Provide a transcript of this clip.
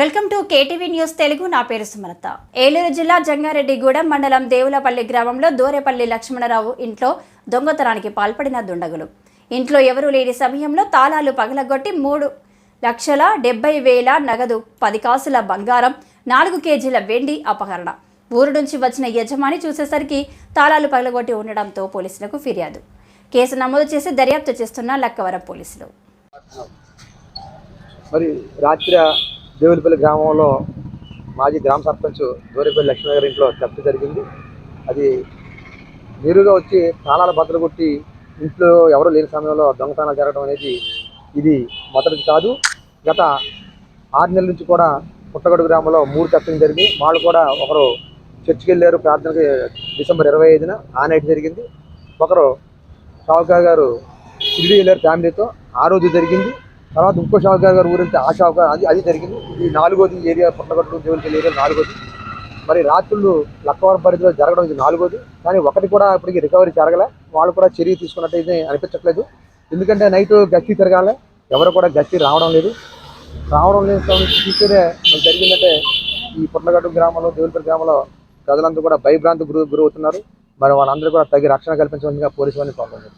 Welcome to KTV news Telugu. నా పేరు సుమలత. ఏలూరు జిల్లా జంగారెడ్డిగూడెం మండలం దేవులపల్లి గ్రామంలో దోరేపల్లి లక్ష్మణరావు ఇంట్లో దొంగతనానికి పాల్పడిన దుండగులు. ఇంట్లో ఎవరూ లేని సమయంలో తాళాలు పగలగొట్టి మూడు లక్షల డెబ్బై వేల నగదు పది కాసుల బంగారం నాలుగు కేజీల వెండి అపహరణ. ఊరు నుంచి వచ్చిన యజమాని చూసేసరికి తాళాలు పగలగొట్టి ఉండడంతో పోలీసులకు ఫిర్యాదు. కేసు నమోదు చేసి దర్యాప్తు చేస్తున్న లక్కవరం పోలీసులు. మరి రాత్రి దేవులపల్లి గ్రామంలో మాజీ గ్రామ సర్పంచ్ దూరేపల్లి లక్ష్మీ గారి ఇంట్లో థెఫ్ట్ జరిగింది. అది నేరుగా వచ్చి తాళాల బద్దలు కొట్టి ఇంట్లో ఎవరు లేని సమయంలో దొంగతనాలు జరగడం అనేది ఇది మొదటిది కాదు. గత ఆరు నెలల నుంచి కూడా పుట్టగడు గ్రామంలో మూడు చర్చలు జరిగింది వాళ్ళు కూడా ఒకరు చర్చికి వెళ్ళారు. ప్రార్థనకి డిసెంబర్ ఇరవై ఐదున ఆ నైట్ జరిగింది. ఒకరు సావుకా గారు షిరిడి వెళ్ళారు ఫ్యామిలీతో. ఆ రోజు జరిగింది. తర్వాత ఇంకో షావుకార్ గారు ఊరికి ఆ షావుకార్ అది అది జరిగింది. ఈ నాలుగోది ఏరియా పుట్టగట్టు దేవులకి ఏరియా నాలుగోది. మరి రాత్రులు లక్కవరం పరిధిలో జరగడం ఇది నాలుగోది. కానీ ఒకటి కూడా ఇప్పటికి రికవరీ జరగలే. వాళ్ళు కూడా చర్య తీసుకున్నట్టయితే అనిపించట్లేదు. ఎందుకంటే నైట్ గస్తీ తిరగాలి. ఎవరు కూడా గస్తీ రావడం లేదు. రావడం లేని చూస్తేనే మనకు జరిగిందంటే ఈ పుట్లగట్టు గ్రామంలో దేవులపల్లి గ్రామంలో ప్రజలందరూ కూడా భయభ్రాంతి గురి గురవుతున్నారు. మరి వాళ్ళందరూ కూడా తగిన రక్షణ కల్పించవలసిందిగా పోలీసు వారిని కోరుతున్నారు